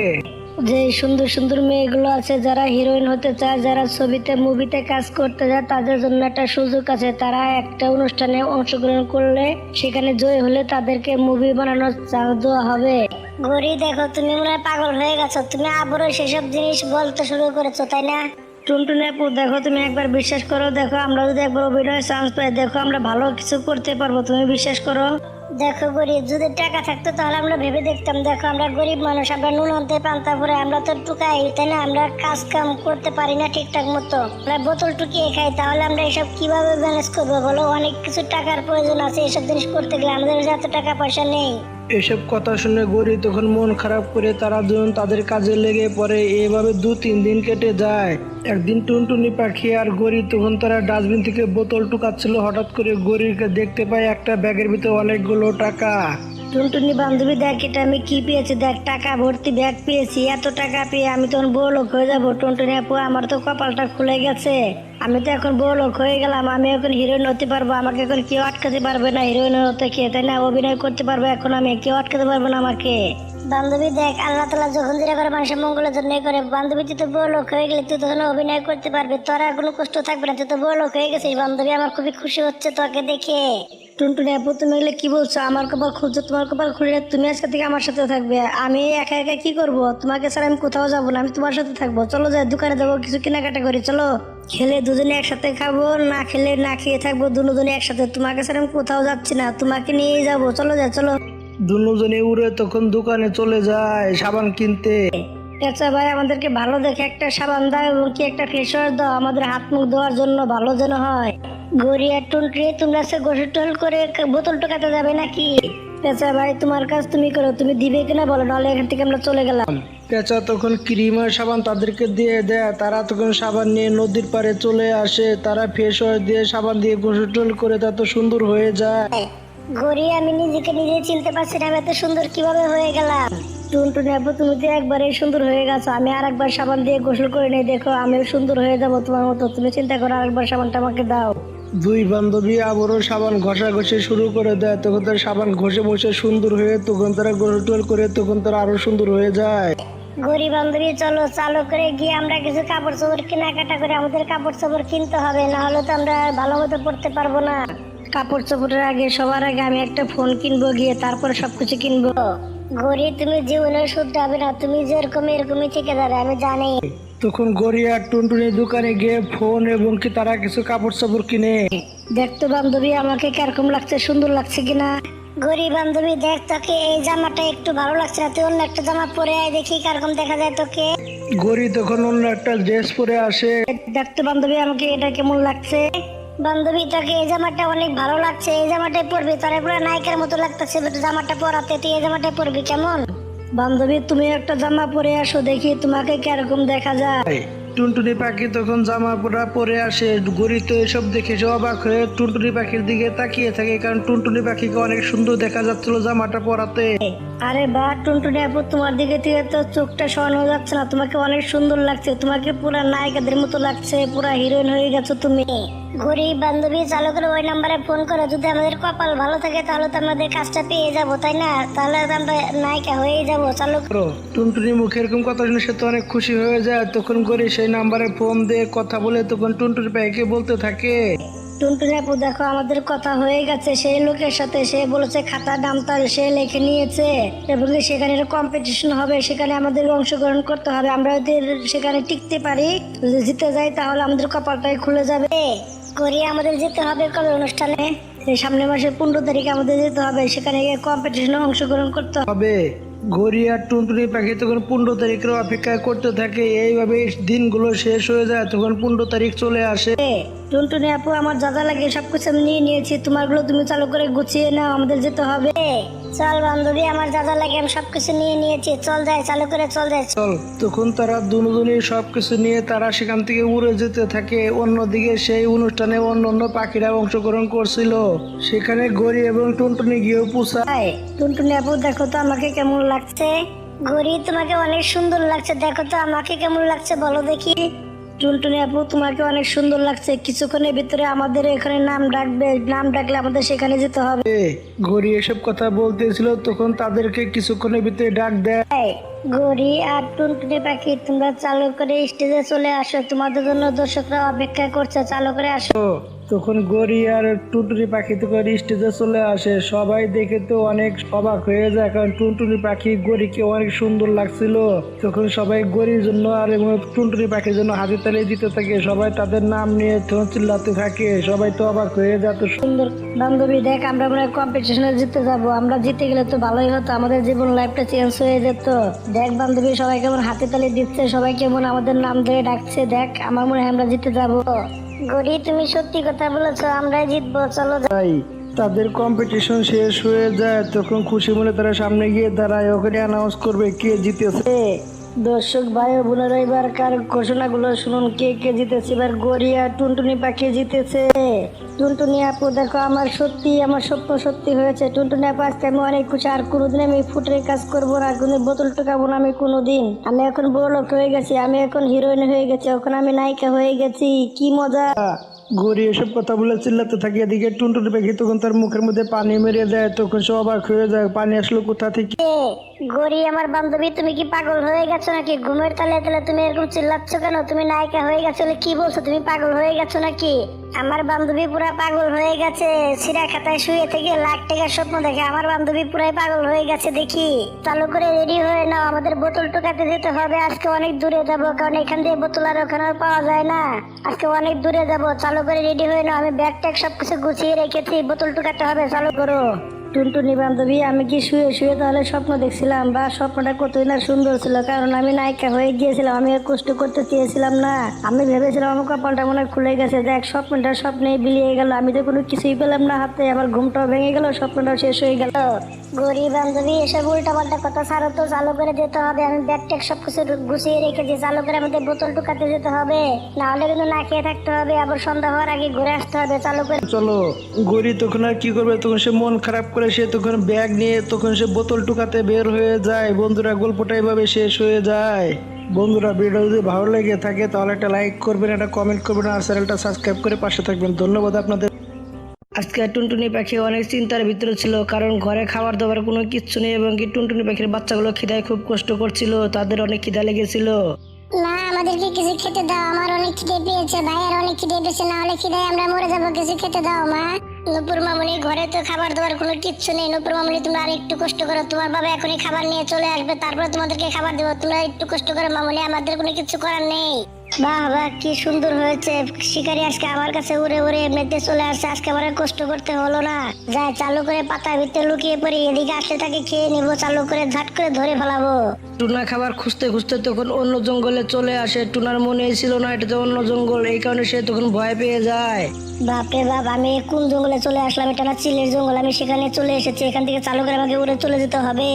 যে সুন্দর সুন্দর মেয়েগুলো আছে, যারা হিরোইন হতে চায়, যারা ছবিতে মুভিতে কাজ করতে যায় তাদের জন্য একটা সুযোগ আছে। তারা একটা অনুষ্ঠানে অংশগ্রহণ করলে সেখানে জয় হলে তাদেরকে মুভি বানানোর চান্স দেওয়া হবে। ঘড়ি দেখো, তুমি মনে হয় পাগল হয়ে গেছো। তুমি আবারও সেসব জিনিস বলতে শুরু করেছ, তাই না? টুনটুনি আপু দেখো, তুমি একবার বিশ্বাস করো, দেখো, আমরা যদি একবার অভিনয়ের চান্স পাই, দেখো, আমরা ভালো কিছু করতে পারব, তুমি বিশ্বাস করো? দেখো, গরিব, যদি টাকা থাকতো, তাহলে আমরা ভেবে দেখতাম, দেখো, আমরা গরিব মানুষ, আমরা নুন আনতে পান্তা পরে আমরা তো টুকাই, তাই না? আমরা কাজ কাম করতে পারি না ঠিকঠাক মতো। আমরা বোতল টুকিয়ে খাই, তাহলে আমরা এসব কীভাবে ম্যানেজ করব বলো? অনেক কিছু টাকার প্রয়োজন আছে, এসব জিনিস করতে গেলে আমাদের এত টাকা পয়সা নেই। এসব কথা শুনে গরি তখন মন খারাপ করে তারা দুজন তাদের কাজে লেগে পড়ে। এভাবে দু তিন দিন কেটে যায়। একদিন টুনটুনি পাখি আর গড়ি তখন তারা ডাস্টবিন থেকে বোতল টুকাচ্ছিল। হঠাৎ করে গড়িকে দেখতে পায় একটা ব্যাগের ভিতরে অনেকগুলো টাকা। টুনটুনি বান্ধবী দেখ, এটা আমি কি পেয়েছি? দেখ, টাকা ভর্তি ব্যাগ পেয়েছি, এত টাকা পেয়ে আমি তখন লোক হয়ে যাব। টুনটুনি আপু, আমার তো কপালটা খুলে গেছে। আমি তো এখন লোক হয়ে গেলাম, আমি এখন হিরোইন হতে পারব, আমাকে এখন কেউ আটকাতে পারবে না হিরোইন হতে কে, তাই না? অভিনয় করতে পারব, এখন আমি কেউ আটকাতে পারবে না আমাকে। বান্ধবী দেখ, আল্লাহ তালা যখন যেটা করে মানুষের মঙ্গলের জন্য করে। বান্ধবী, তুই তো বড় হয়ে গেলে তুই তখন অভিনয় করতে পারবি। তোর কোনো কষ্ট থাকবে না, তুই তো বড় হয়ে গেছিস। বান্ধবী, আমার খুবই খুশি হচ্ছে তোকে দেখে। টুনটুনি আপু তুমি এগুলো কি বলছো? আমার কপাল খুঁজছো তোমার কপাল খুঁজলে তুমি আজকে থেকে আমার সাথে থাকবে। আমি একা একা কি করব? তোমাকে ছাড়া আমি কোথাও যাব না আমি তোমার সাথে থাকব। চলো যাই দোকানে যাব কিছু কেনাকাটা করি চলো। খেলে দুজনে একসাথে খাব না খেলে না খেয়ে থাকব দুজনে একসাথে। তোমাকে ছাড়া আমি কোথাও যাচ্ছি না তোমাকে নিয়ে যাব। চলো যাই চলো। দুজনে উড়ে তখন দোকানে চলে যায় সাবান কিনতে। আচ্ছা ভাই আমাদেরকে ভালো দেখে একটা সাবান দাও এবং কি একটা ফেস ওয়াশ দাও। আমাদের হাত মুখ ধোয়ার জন্য ভালো যেন হয়। গড়িয়া তোমরা সে গোসল টোল করে বোতল টোকাতে যাবে নাকি? আচ্ছা ভাই তোমার কাজ তুমি করো তুমি দিবে কিনা বলো নাহলে এখান থেকে আমরা চলে গেলাম। পেঁচা তখন ক্রিম আর সাবান তাদেরকে দিয়ে দেয় তারা তখন সাবান নিয়ে নদীর পাড়ে চলে আসে তারা দিয়ে সাবান দিয়ে গোসল টোল করে তত সুন্দর হয়ে যায়। গড়ি আমি নিজেকে নিজে চিনতে পারছি না এত সুন্দর কীভাবে হয়ে গেলাম? টুনটুনি আপু তুমি তো একবারে সুন্দর হয়ে গেছো আমি আর একবার সাবান দিয়ে গোসল করে নেই দেখো আমিও সুন্দর হয়ে যাব তোমার মতো তুমি চিন্তা করো আরেকবার সাবানটা আমাকে দাও। দুই বান্ধবী আবারও সাবান ঘষা ঘষে শুরু করে দেয়। তখন তারা সাবান ঘষে বসে সুন্দর হয়ে তখন তারা গোসল করে, তখন তারা আরও সুন্দর হয়ে যায়। গরিব বান্ধবী, চলো চালু করে গিয়ে আমরা কিছু কাপড় চোপড় কেনাকাটা করে আমাদের কাপড় চোপড় কিনতে হবে না হলে তো আমরা ভালো মতো পড়তে পারব না। কাপড় চোপড়ের আগে, সবার আগে আমি একটা ফোন কিনবো, গিয়ে তারপরে সবকিছু কিনবো। গরিব, তুমি জীবনে শুদ্ধ হবে না, তুমি যেরকম এরকমই থেকে যাবে আমি জানি। তখন গড়িয়া টুনটুনি দোকানে গিয়ে ফোন এবং কি তারা কিছু কাপড় চাপড় কিনে দেখতো বান্ধবী আমাকে কীরকম লাগছে? সুন্দর লাগছে কিনা গরিব বান্ধবী দেখ তোকে এই জামাটা একটু ভালো লাগছে না। তুই অন্য একটা জামা পরে আয় দেখি কীরকম দেখা যায় তোকে। গড়ি তখন অন্য একটা ড্রেস পরে আসে। দেখতো বান্ধবী আমাকে এটা কেমন লাগছে? বান্ধবী তোকে এই জামাটা অনেক ভালো লাগছে। এই জামাটাই পরবি তোর পুরো নায়িকার মতো লাগতেছে জামাটা পরাতে তুই এই জামাটাই পরবি কেমন? বান্ধবী তুমি একটা জামা পরে আসো দেখি তোমাকে কীরকম দেখা যায়। টুনটুনি পাখি তখন জামা পরা পরে আসে গড়ি তো এসব দেখে সে অবাক হয়ে টুনটুনি পাখির দিকে তাকিয়ে থাকে কারণ টুনটুনি পাখিকে অনেক সুন্দর দেখা যাচ্ছিল জামাটা পরাতে। আরে বা টুনটুনি আপু তোমার দিকে থেকে তো চোখটা সরানো যাচ্ছে না তোমাকে অনেক সুন্দর লাগছে তোমাকে পুরা নায়িকাদের মতো লাগছে পুরা হিরোইন হয়ে গেছো তুমি। গরিব বান্ধবী চালু করে ওই নাম্বারে ফোন করো যদি আমাদের কপাল ভালো থাকে তাহলে তো আমাদের কাজটা পেয়ে যাব তাই না? তাহলে আমরা নায়িকা হয়ে যাব চালু করো। টুনটুনি মুখে এরকম কথা শুনে সে তো অনেক খুশি হয়ে যায় তখন গড়ি সেই নাম্বারে ফোন দিয়ে কথা বলে তখন টুনটুনি পাখিকে বলতে থাকে। টুনটুনি আপু দেখো আমাদের কথা হয়ে গেছে সেই লোকের সাথে সে বলেছে খাতার নামটা সে লিখে নিয়েছে এবং সেখানে কম্পিটিশন হবে সেখানে আমাদের অংশগ্রহণ করতে হবে আমরা যদি সেখানে টিকতে পারি যদি জিতে যাই তাহলে আমাদের কপালটাই খুলে যাবে। গরি আমাদের যেতে হবে কবে অনুষ্ঠানে? এই সামনের মাসের পনেরো তারিখে আমাদের যেতে হবে। সেখানে গিয়ে কম্পিটিশনে অংশগ্রহণ করতে হবে। হবে। ঘড়ি টুনটুনি পাখি তখন পনেরো তারিখের অপেক্ষা করতে থাকে। এইভাবে দিনগুলো শেষ হয়ে যায় তখন পনেরো তারিখ চলে আসে। টুনটুনি আপু আমার যা যা লাগে সবকিছু আমি নিয়ে নিয়েছি। তোমারগুলো তুমি চালু করে গুছিয়ে নাও আমাদের যেতে হবে। চল বান্ধবী আমার যা যা লাগে আমি সবকিছু নিয়ে নিয়েছি। চল যাই চালু করে চল যাই। চল তখন তারা দুজনই সবকিছু নিয়ে তারা সেখান থেকে উড়ে যেতে থাকে। অন্যদিকে সেই অনুষ্ঠানে অন্য অন্য পাখিরা অংশগ্রহণ করছিল। সেখানে গড়ি এবং টুনটুনি গিয়েও পুষা টুনটুনি আপু দেখো তো আমাকে কেমন লাগছে। গরি তোমাকে অনেক সুন্দর লাগছে। দেখো তো আমাকে কেমন লাগছে বলো দেখি। টুনটুনি আপু তোমাকে অনেক সুন্দর লাগছে। কিছুক্ষণের ভিতরে আমাদের এখানে নাম ডাকবে নাম ডাকলে আমাদের সেখানে যেতে হবে। ঘড়ি এসব কথা বলতেছিল তখন তাদেরকে কিছুক্ষণের ভিতরে ডাক দেয় গড়ি আর টুনটুনি পাখি তোমরা চালু করে স্টেজে চলে আসো। তোমাদের জন্য দর্শকরা অপেক্ষা করছে চালু করে আসো। তখন গড়ি আর টুনটুনি পাখি তখন স্টেজে চলে আসে। সবাই দেখে তো অনেক অবাক হয়ে যায়, কারণ টুনটুনি পাখি গড়িকে অনেক সুন্দর লাগছিল। তখন সবাই গড়ির জন্য আর টুনটুনি পাখির জন্য হাতে তালে দিতে থাকে। সবাই তাদের নাম নিয়ে চিল্লাতে থাকে। সবাই তো অবাক হয়ে যায় তো সুন্দর। বান্ধবী, দেখ, আমরা মনে কম্পিটিশনে জিতে যাব। আমরা জিতে গেলে তো ভালোই হতো। আমাদের জীবন লাইফটা চেঞ্জ হয়ে যেত। দেখ, বান্ধবী, সবাই কেমন হাতে তালি দিচ্ছে, সবাই কেমন আমাদের নাম ধরে ডাকছে। দেখ, আমার মনে হয় আমরা জিতে যাব। গরি তুমি সত্যি কথা বলেছ আমরাই জিতবো চলো যাই। তাদের কম্পিটিশন শেষ হয়ে যায় তখন খুশি মনে তারা সামনে গিয়ে দাঁড়ায় ওখানে অ্যানাউন্স করবে কে জিতেছে দর্শক ভাই বোনেরা, এবার কার ঘোষণাগুলো শুনুন? কে কে জিতেছে? এবার গড়িয়া টুনটুনি পাখি জিতেছে। টুনটুনি আপু, দেখো আমার সত্যি, আমার স্বপ্ন সত্যি হয়েছে। টুনটুনি আপু, আজকে আমি অনেক খুশি। আর কোনোদিন আমি ফুটের কাজ করব না কোনো বোতল টোকাবো না আমি কোনোদিন। আমি এখন বড় লোক হয়ে গেছি, আমি এখন হিরোইন হয়ে গেছি, এখন আমি নায়িকা হয়ে গেছি। কি মজা! গড়ি এসব কথা বলে চিল্লাতে থাকে, এদিকে টুনটুনি পাখি তখন তার মুখের মধ্যে পানি মেরে দেয়, তখন সে অবাক হয়ে যায়, পানি আসলো কোথা থেকে? গরি, আমার বান্ধবী, তুমি কি পাগল হয়ে গেছো নাকি? ঘুমের তালে তালে তুমি এরকম চিল্লাচ্ছ কেন? তুমি নায়িকা হয়ে গেছো কি বলছো? তুমি পাগল হয়ে গেছো নাকি? আমার বান্ধবী পুরা পাগল হয়ে গেছে। সিরা খাতায় শুয়ে থেকে লাখ টাকার স্বপ্ন দেখে আমার বান্ধবী পুরাই পাগল হয়ে গেছে দেখি। চালু করে রেডি হয়ে নাও, আমাদের বোতল টোকাতে যেতে হবে। আজকে অনেক দূরে যাব, কারণ এখান দিয়ে বোতল আর ওখানে পাওয়া যায় না। আজকে অনেক দূরে যাব, চালু করে রেডি হয়ে নাও। আমি ব্যাগ ট্যাগ সবকিছু গুছিয়ে রেখেছি, বোতল টোকাতে হবে, চালু করো। টুনটুনি বান্ধবী আমি কি শুয়ে শুয়ে তাহলে স্বপ্ন দেখছিলাম? বা স্বপ্নটা কতই না সুন্দর ছিল কারণ আমি নায়িকা হয়ে গিয়েছিলাম আমি আর কষ্ট করতে চেয়েছিলাম না। আমি ভেবেছিলাম আমার কপালটা মনে খুলে গেছে দেখ স্বপ্নটা স্বপ্নে বিলিয়ে গেল আমি তো কোনো কিছুই পেলাম না হাতে আমার ঘুমটাও ভেঙে গেল স্বপ্নটাও শেষ হয়ে গেল। গরিব বান্ধবী এসব উল্টা পাল্টা কথা ছাড়ো তো চালু করে যেতে হবে আমি ব্যাগ ট্যাগ সব কিছু গুছিয়ে রেখেছি চালু করে আমাদের বোতল টুকাতে যেতে হবে। না হলে কিন্তু না খেয়ে থাকতে হবে আবার সন্ধ্যা হওয়ার আগে ঘুরে আসতে হবে চালু করে চলো গৌরী তখন আর কি করবে? তখন সে মন খারাপ করে সে তখন ব্যাগ নিয়ে তখন সে বোতল টুকাতে বের হয়ে যায়। বন্ধুরা গল্পটা এভাবে শেষ হয়ে যায়। বন্ধুরা ভিডিও যদি ভালো লেগে থাকে তাহলে একটা লাইক করবেন একটা কমেন্ট করবেন আর চ্যানেলটা সাবস্ক্রাইব করে পাশে থাকবেন। ধন্যবাদ আপনাদের। আজকে টুনটুনি পাখি অনেক চিন্তার ভিতরে ছিল কারণ ঘরে খাবার দাবার কোনো কিচ্ছু নেই এবং কি টুনটুনি পাখির বাচ্চাগুলো খিদায় খুব কষ্ট করছিল তাদের অনেক খিদা লেগেছিল। না আমাদেরকে কিছু খেতে দাও আমার অনেক খিদে পেয়েছে ভাইয়ের অনেক খিদে পেয়েছে না হলে খিদায় আমরা মরে যাব কিছু খেতে দাও মা। নুপুর মামনি, ঘরে তো খাবার দাবার কোনো কিচ্ছু নেই। নুপুর মামনি, তোমরা আর একটু কষ্ট করো। তোমার বাবা এখনই খাবার নিয়ে চলে আসবে, তারপরে তোমাদেরকে খাবার দেবো। তোমরা একটু কষ্ট করো মামনি, আমাদের কোনো কিছু করার নেই। বাহ বাহ কি সুন্দর হয়েছে। শিকারি আজকে আমার কাছে উড়ে উড়ে এমনিতে চলে আসছে। আজকে আমার কষ্ট করতে হলো না। যাই চালু করে পাতার ভিতরে লুকিয়ে পড়ি। এদিকে আসলে তাকে খেয়ে নিবো চালু করে ঝাট করে ধরে ফেলাবো। টুনা খাবার খুঁজতে খুঁজতে তখন অন্য জঙ্গলে চলে আসে। টুনার মনে ছিল না এটা তো অন্য জঙ্গল। এই কারণে সে তখন ভয় পেয়ে যায়। বাপরে বাপ আমি কোন জঙ্গলে চলে আসলাম? এটা না চিলের জঙ্গল। আমি সেখানে চলে এসেছি। এখান থেকে চালু করে আমাকে উড়ে চলে যেতে হবে।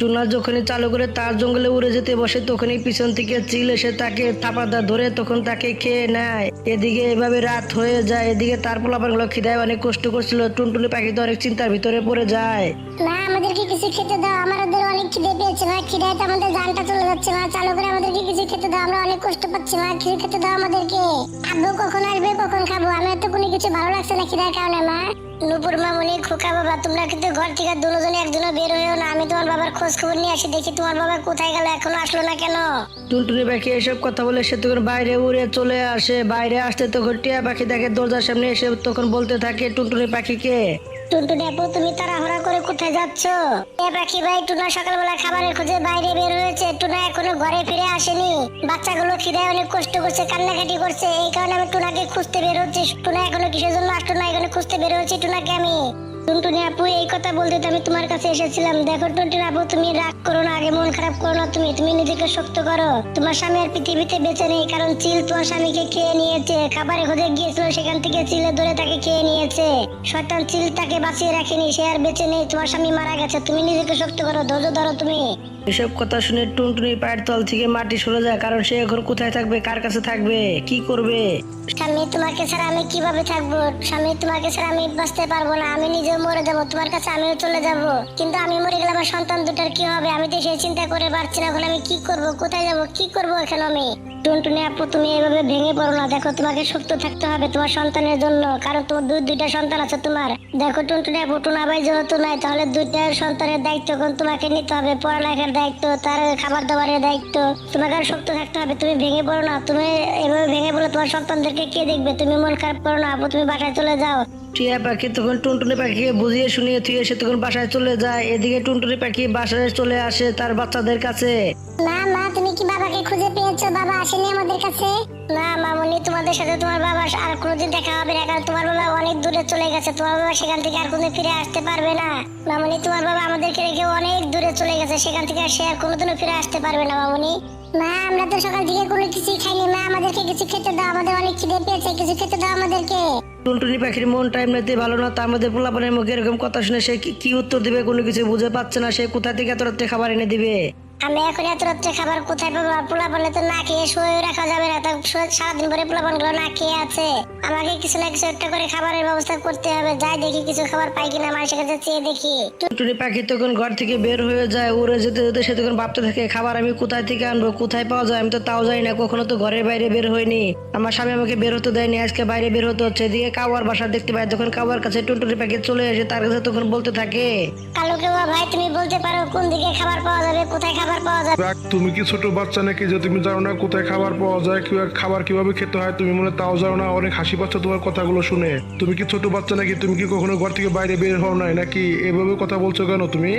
টুনা যখনই চালু করে তার জঙ্গলে উড়ে যেতে বসে তখনই পিছন থেকে চিল এসে তাকে থাপাদা ধরে তখন তাকে খেয়ে নেয়। এদিকে এভাবে রাত হয়ে যায়, এদিকে তার পোলাপানগুলো খিদায় অনেক কষ্ট করছিল, টুনটুনি পাখি তো অনেক চিন্তার ভিতরে পড়ে যায়। না আমাদেরকে কিছু খেতে দাও আমাদের অনেক খিদে পেয়েছে না খিদায় তো আমাদের জানটা চলে যাচ্ছে না চালু করে আমাদেরকে কিছু খেতে দাও, আমরা অনেক কষ্ট পাচ্ছি না কিছু খেতে দাও আমাদেরকে। আব্বু কখন আসবে, কখন খাব আমার তো কোনো কিছু ভালো লাগছে না খিদার কারণে মা। নুপুর মামুনি খোকা বাবা, তোমরা কিন্তু ঘর থেকে দুজনে একজনও বের হয়েও না। আমি তোমার বাবার খোঁজ খবর নিয়ে আসি, দেখি তোমার বাবা কোথায় গেল, এখনও আসলো না কেন? টুনটুনি পাখি এসব কথা বলে সে তখন বাইরে উড়ে চলে আসে। বাইরে আসতে তখন টিয়া পাখি দেখে দরজার সামনে এসে তখন বলতে থাকে টুনটুনি পাখিকে। টুনটুনি আপু তুমি তাড়াহুড়া করে কোথায় যাচ্ছ? এ পাখি ভাই, টুনা সকালবেলা খাবারের খোঁজে বাইরে বের হয়েছে। টুনা এখনও ঘরে ফিরে আসেনি। বাচ্চাগুলো খিদায় অনেক কষ্ট করছে, কান্নাকাটি করছে। এই কারণে আমি টুনাকে খুঁজতে বের হচ্ছি। টুনা এখনও কিসের জন্য আসলো না, এখানে খুঁজতে বের হয়েছি টুনাকে আমি। টুনটুনি আপু, এই কথা বলতে আমি তোমার কাছে এসেছিলাম। দেখো টুনটুনি আপু, তুমি রাগ করো না, আগে মন খারাপ করো না তুমি তুমি নিজেকে শক্ত করো। তোমার স্বামী আর পৃথিবীতে বেঁচে নেই, কারণ চিল তোমার স্বামীকে খেয়ে নিয়েছে। খাবারে খোঁজে গিয়েছিল, সেখান থেকে চিলে ধরে তাকে খেয়ে নিয়েছে। শয়তান চিল তাকে বাঁচিয়ে রাখেনি, সে আর বেঁচে নেই, তোমার স্বামী মারা গেছে, তুমি নিজেকে শক্ত করো, ধৈর্য ধরো তুমি। এসব কথা শুনে টুনটুনি পায়ের তল থেকে মাটি সরে যায়, কারণ সে এখন কোথায় থাকবে, কার কাছে থাকবে, কি করবে? স্বামী, তোমাকে ছাড়া আমি কীভাবে থাকব? স্বামী, তোমাকে ছাড়া আমি বাঁচতে পারব না, আমি নিজে মরে যাব, তোমার কাছে আমিও চলে যাব। কিন্তু আমি মরে গেলে আমার সন্তান দুটার কি হবে? আমি তো সেই চিন্তা করে পারছি না, এখন আমি কি করব? কোথায় যাব? কি করব এখন আমি? টুনটুনি আপু তুমি এভাবে ভেঙে পড়ো না। দেখো তোমাকে শক্ত থাকতে হবে তোমার সন্তানের জন্য। কারণ তোমার দুই দুইটা সন্তান আছে তোমার। দেখো টুনটুনি আপু টুনা ভাই যেহেতু নাই তাহলে দুইটা সন্তানের দায়িত্ব এখন তোমাকে নিতে হবে? পড়ালেখার দায়িত্ব তার খাবার দাবারের দায়িত্ব। তোমাকে আর শক্ত থাকতে হবে তুমি ভেঙে পড়ো না। তুমি এভাবে ভেঙে পড়লে তোমার সন্তানদেরকে কে দেখবে? তুমি মন খারাপ করো না আপু তুমি বাসায় চলে যাও। টিয়া পাখি তখন টুনটুনি পাখিকে বুঝিয়ে শুনিয়ে তুই এসে তখন বাসায় চলে যায়। এদিকে টুনটুনি পাখি বাসায় চলে আসে তার বাচ্চাদের কাছে। না মা তুমি কি বাবাকে খুঁজে পেয়েছ? বাবা আসেনি আমাদের কাছে? না মামুনি তোমাদের সাথে তোমার বাবা আর কোনোদিন দেখা হবে না কারণ তোমার বাবা অনেক দূরে চলে গেছে। তোমার বাবা সেখান থেকে আর কোনোদিন ফিরে আসতে পারবে না। মামুনি তোমার বাবা আমাদেরকে রেখে অনেক দূরে চলে গেছে সেখান থেকে আর সে আর কোনোদিনও ফিরে আসতে পারবে না মামুনি। মা আমরা তো সকাল থেকে কোনো কিছুই খাইনি। মা আমাদেরকে কিছু খেতে দাও। আমাদের অনেক খিদে পেয়েছে কিছু খেতে দাও আমাদেরকে। টুনটুনি পাখির মনটা এমনিতে ভালো না তার মধ্যে পোলাপানের মুখে এরকম কথা শুনে সে কি- কি উত্তর দিবে কোনো কিছু বুঝে পাচ্ছে না সে কোথা থেকে এত রাত্রে খাবার এনে দিবে? আমি এখন এত রাত্রে খাবার কোথায় পাবো? আর পোলাপানে তো না খেয়ে শুয়ে রাখা যাবে না। তা সারাদিন পরে পোলাপানগুলো না খেয়ে আছে। আমাকে কিছু না কিছু একটা করে খাবারের ব্যবস্থা করতে হবে। যাই দেখি কিছু খাবার পাই কিনা মানুষের কাছে চেয়ে দেখি। টুনটুনি পাখি তখন ঘর থেকে বের হয়ে যায় উড়ে যেতে যেতে সে তখন ভাবতে থাকে খাবার আমি কোথায় থেকে আনব? কোথায় পাওয়া যায়? আমি তো তাও যাই না কখনো তো ঘরের বাইরে বের হয়নি আমার স্বামী আমাকে বের হতে দেয়নি আজকে বাইরে বের হতে হচ্ছে। এদিকে কাওয়ার বাসা দেখতে পাই তখন কাওয়ার কাছে টুনটুনি পাখি চলে আসে তার কাছে তখন বলতে থাকে কালো কেবা ভাই তুমি বলতে পারো কোন দিকে খাবার পাওয়া যাবে কোথায় খাবার পাওয়া যাবে দেখ তুমি কি ছোট বাচ্চা নাকি যে তুমি জানো না কোথায় খাবার পাওয়া যায় কীভাবে খাবার কীভাবে খেতে হয় তুমি মনে তাও জানো না অনেক হাসি পাচ্ছে তোমার কথাগুলো শুনে। তুমি কি ছোট বাচ্চা নাকি তুমি কি কখনো ঘর থেকে বাইরে বের হও নাই নাকি? এভাবে কথা বলছো কেন তুমি?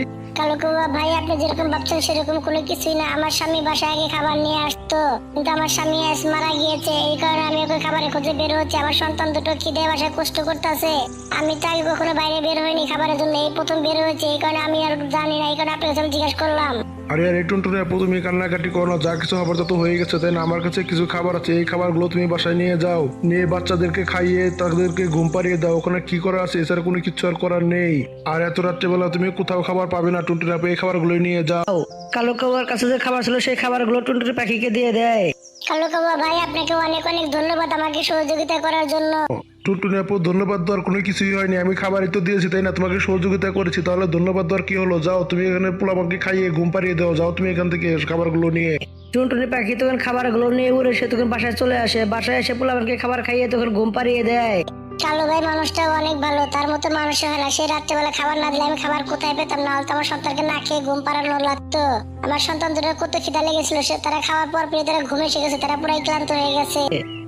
ভাই আপনি যেরকম ভাবছেন সেরকম কোনো কিছুই না। আমার স্বামী বাসায় আগে খাবার নিয়ে আস লাগতো কিন্তু আমার স্বামী আজ মারা গিয়েছে। এই কারণে আমি ওকে খাবারের খোঁজে বের হচ্ছি। আমার সন্তান দুটো খিদে বাসায় কষ্ট করতেছে। আমি তো আগে কখনো বাইরে বের হইনি খাবারের জন্য এই প্রথম বের হয়েছে। এই কারণে আমি আর জানি না এই কারণে আপনার জিজ্ঞাসা করলাম। আরে আরে টুনটুনি আপু তুমি কান্নাকাটি করো না যা কিছু হবার তো হয়ে গেছে তাই না? আমার কাছে কিছু খাবার আছে এই খাবারগুলো তুমি বাসায় নিয়ে যাও। নিয়ে বাচ্চাদেরকে খাইয়ে তাদেরকে ঘুম পাড়িয়ে দাও ওখানে কি করা আছে এছাড়া কোনো কিছু আর করার নেই। আর এত রাত্রেবেলা তুমি কোথাও খাবার পাবে না টুনটুনি আপু এই খাবারগুলো নিয়ে যাও। কালো কাবার কাছে যে খাবার ছিল সেই খাবারগুলো টুনটুনি পাখিকে দিয়ে দেয়। কালু কাবা ভাই আপনাকে অনেক অনেক ধন্যবাদ আমাকে সহযোগিতা করার জন্য। টুনটুনি আপু ধন্যবাদ দেওয়ার কোনো কিছুই হয়নি। আমি খাবারই তো দিয়েছি তাই না? তোমাকে সহযোগিতা করেছি। তাহলে ধন্যবাদ দেওয়ার কি হলো? যাও তুমি এখানে পোলাপানকে খাইয়ে ঘুম পাড়িয়ে দাও। যাও তুমি এখান থেকে খাবারগুলো নিয়ে। টুনটুনি পাখি তখন খাবারগুলো নিয়ে উড়ে সে তখন বাসায় চলে আসে। বাসায় এসে পোলাপানকে খাবার খাইয়ে তখন ঘুম পাড়িয়ে দেয়। কালু ভাই মানুষটা অনেক ভালো। তার মতো মানুষ হয় না। সে রাত্রেবেলা খাবার না দিলে আমি খাবার কোথায় পেতাম? না আমার সন্তানকে না খেয়ে ঘুম পাড়ানো লাগতো। আমার সন্তান দুটো কত খিদা লেগেছিল। সে তারা খাওয়ার পর পেয়ে তারা ঘুমে এসে গেছে। তারা পুরাই ক্লান্ত হয়ে গেছে।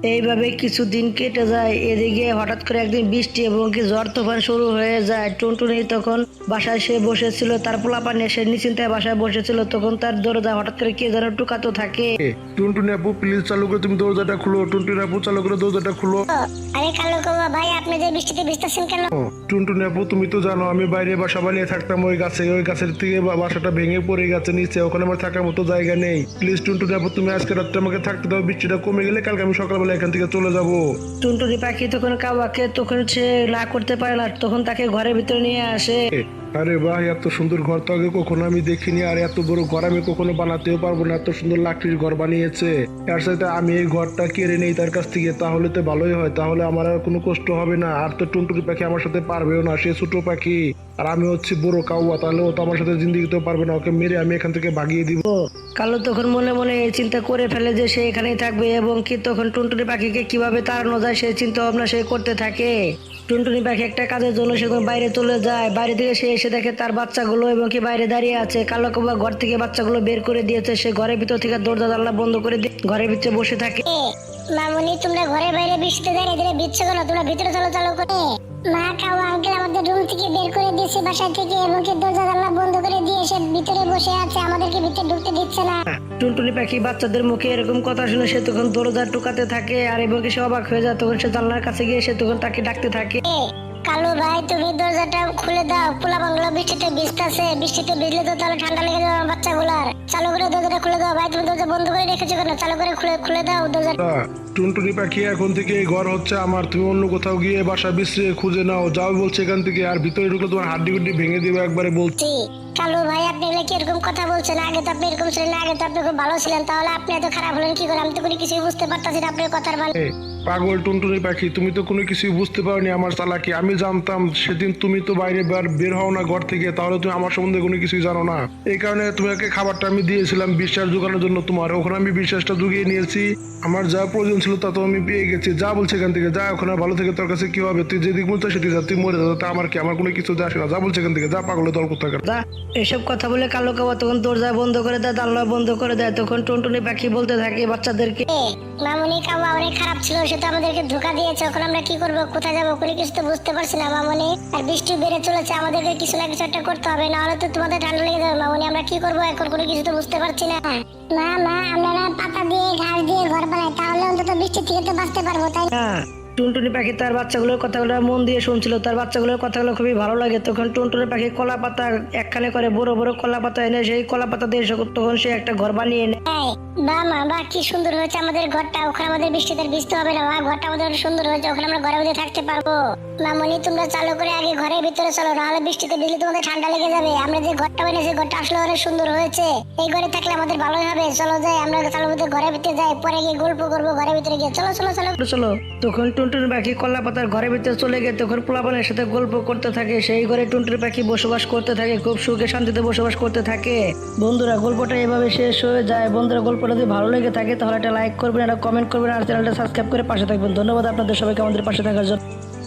এইভাবে কিছুদিন কেটে যায় এদিকে হঠাৎ করে একদিন বৃষ্টি এবং কি ঝড় তুফান শুরু হয়ে যায়। টুনটুনি তখন বাসায় সে বসেছিল তার পোলাপান এসে নিশ্চিন্তায় বাসায় বসেছিল তখন তার দরজা হঠাৎ করে কে যেন টুকাতো থাকে। টুনটুনি আপু প্লিজ চালু করে তুমি দরজাটা খুলো। টুনটুনি আপু চালু করে দরজাটা খুলো। আরে কালু কাবা ভাই আপনি যে বৃষ্টিতে ভিজতেছেন কেন? টুনটুনি আপু তুমি তো জানো আমি বাইরে বাসা বানিয়ে থাকতাম ওই গাছে। ওই গাছের থেকে বা- বাসাটা ভেঙে পড়ে গেছে নিচে ওখানে আমার থাকার মতো জায়গা নেই। প্লিজ টুনটুনি আপু তুমি আজকে রাত্রে আমাকে থাকতে দাও বৃষ্টিটা কমে গেলে কালকে আমি সকালবেলা এখান থেকে চলে যাব। টুনটুনি পাখি তখন কাবাকে তখন সে না করতে পারে না তখন তাকে ঘরের ভিতরে নিয়ে আসে। আরে বাহ এত সুন্দর ঘর তো আগে কখনো আমি দেখিনি আর এত বড় ঘর আমি কখনো বানাতেও পারব না এত সুন্দর লাকড়ির ঘর বানিয়েছে। এর সাথে আমি এই ঘরটা কেড়ে নেই তার কাছ থেকে তাহলে তো ভালোই হয় তাহলে আমার আর কোনো কষ্ট হবে না আর তো টুনটুনি পাখি আমার সাথে পারবেও না সে ছোট পাখি আর আমি হচ্ছে বড় কাউয়া তাহলে ও তো আমার সাথে জিন্দিগিতেও পারবে না ওকে মেরে আমি এখান থেকে ভাগিয়ে দিব। কালো তখন মনে মনে এই চিন্তা করে ফেলে যে সে এখানেই থাকবে এবং কি তখন টুনটুনি পাখিকে কীভাবে তাড়ানো যায় সেই চিন্তা ভাবনা সে করতে থাকে? টুনটুনি পাখি একটা কাজের জন্য সে তখন বাইরে চলে যায়, বাইরে থেকে সে এসে দেখে তার বাচ্চাগুলো এবং কি বাইরে দাঁড়িয়ে আছে। কালো কবা ঘর থেকে বাচ্চাগুলো বের করে দিয়েছে। সে ঘরের ভিতর থেকে দরজা জানলা বন্ধ করে দিয়ে ঘরের ভিতরে বসে থাকে। মামুনি, তোমরা ঘরে বাইরে বৃষ্টিতে দাঁড়িয়ে ধরে ভিজছো কেন তোমরা ভিতরে চলো চলো করে মা কাওয়া আঙ্কেল আমাদের রুম থেকে বের করে দিয়েছে বাসা থেকে। এবং কি দরজা জানলা বন্ধ করে দিয়ে সে ভিতরে বসে আছে আমাদেরকে ভিতরে ঢুকতে দিচ্ছে না। টুনটুনি পাখি বাচ্চাদের মুখে এরকম কথা শুনে সে তখন দরজা টুকাতে থাকে আর এবং সে অবাক হয়ে যায় তখন সে জানলার কাছে গিয়ে সে তখন তাকে ডাকতে থাকে। কালু ভাই তুমি দরজাটা খুলে দাও। পোলা বাংলা বৃষ্টিতে ভিজতেছে। বৃষ্টিতে ভিজলে তো তাহলে ঠান্ডা লেগে যাবে বাচ্চাগুলার। চালু করে দরজাটা খুলে দাও ভাই তুমি দরজা বন্ধ করে রেখেছো কেন? চালু করে খুলে খুলে দাও দরজাটা। টুনটুনি পাখি এখন থেকে ঘর হচ্ছে আমার। তুমি অন্য কোথাও গিয়ে বাসা বিশ্রে খুঁজে নাও। যাও বলছে এখান থেকে আর ভিতরে ঢুকলে তোমার হাড্ডি গুড্ডি ভেঙে দিবে একবারে বলছি কালু ভাই আপনি এগুলো কি এরকম কথা বলছেন? আগে তো আপনি এরকম ছিলেন আগে তো আপনি খুব ভালো ছিলেন। তাহলে আপনি এত খারাপ হলেন কি করে? আমি তো কোনো কিছুই বুঝতে পারতাছি না আপনার কথার মানে এ, পাগল টুনটুনি পাখি তুমি তো কোনো কিছুই বুঝতে পারোনি আমার চালাকি। আমি জানতাম সেদিন তুমি তো বাইরে বার- বের হও না ঘর থেকে তাহলে তুমি আমার সম্বন্ধে কোনো কিছুই জানো না। এই কারণে তোমাকে খাবারটা আমি দিয়েছিলাম বিশ্বাস জোগানোর জন্য তোমার। ওখানে আমি বিশ্বাসটা জুগিয়ে নিয়েছি। আমার যা প্রয়োজন ছিল তা তো আমি পেয়ে গেছি। যা বলছে এখান থেকে যা ওখানে ভালো থেকে তোর কাছে কি হবে? তুই যেদিক বলছো সেদিকে যা তুই মরে যা তা আমার কি? আমার কোনো কিছু যায় আসে না। যা বলছে এখান থেকে যা পাগলের দল কোথাকার? দা এসব কথা বলে কালো কাবা তখন দরজা বন্ধ করে দেয় জানলা বন্ধ করে দেয়। তখন টুনটুনি পাখি বলতে থাকে বাচ্চাদেরকে মামুনি কাবা অনেক খারাপ ছিল সে তো আমাদেরকে ধোকা দিয়েছে এখন আমরা কি করব কোথায় যাব? কোনো কিছু তো বুঝতে পারছি না মামুনি। আর বৃষ্টি বেড়ে চলেছে আমাদেরকে কিছু না কিছু একটা করতে হবে না হলে তো তোমাদের ঠান্ডা লেগে যাবে মামুনি। আমরা কি করব এখন? কোনো কিছু তো বুঝতে পারছি না। মা মা আমরা না পাতা দিয়ে ঘাস দিয়ে ঘর বানাই তাহলে অন্তত বৃষ্টি থেকে তো বাঁচতে পারব তাই হ্যাঁ। টুনটুনি পাখি তার বাচ্চাগুলোর কথাগুলো মন দিয়ে শুনছিল তার বাচ্চাগুলোর কথাগুলো খুবই ভালো লাগে। তখন টুনটুনি পাখি কলা পাতা একখানে করে বড় বড় কলা পাতা এনে সেই কলা পাতা দিয়ে তখন সে একটা ঘর বানিয়ে নেয় এই, বা মা বা কি সুন্দর হয়েছে আমাদের ঘরটা। ওখানে আমাদের বৃষ্টিতে ভিজতে হবে না মা। ঘরটা আমাদের সুন্দর হয়েছে ওখানে আমরা ঘরের থাকতে পারব। মামনি তোমরা চালু করে আগে ঘরের ভিতরে চলো নাহলে বৃষ্টিতে ভিজলে তোমাদের ঠান্ডা লেগে যাবে। আমরা যে ঘরটা বানিয়েছি ঘরটা আসলে অনেক সুন্দর হয়েছে। এই ঘরে থাকলে আমাদের ভালোই হবে। চলো যাই আমরা চালু ভিতরে ঘরের ভিতরে যাই পরে গিয়ে গল্প করব ঘরের ভিতরে গিয়ে। চলো চলো চলো, চলো তখন টুনটুনি পাখি কলা পাতার ঘরের ভিতরে চলে গিয়ে তখন পোলাপানের সাথে গল্প করতে থাকে। সেই ঘরে টুনটুন পাখি বসবাস করতে থাকে, খুব সুখে শান্তিতে বসবাস করতে থাকে। বন্ধুরা, গল্পটা এভাবে শেষ হয়ে যায়। বন্ধুরা, গল্পটা যদি ভালো লেগে থাকে, তাহলে একটা লাইক করবেন, একটা কমেন্ট করবেন, আর চ্যানেলটা সাবস্ক্রাইব করে পাশে থাকবেন। ধন্যবাদ আপনাদের সবাইকে আমাদের পাশে থাকার জন্য।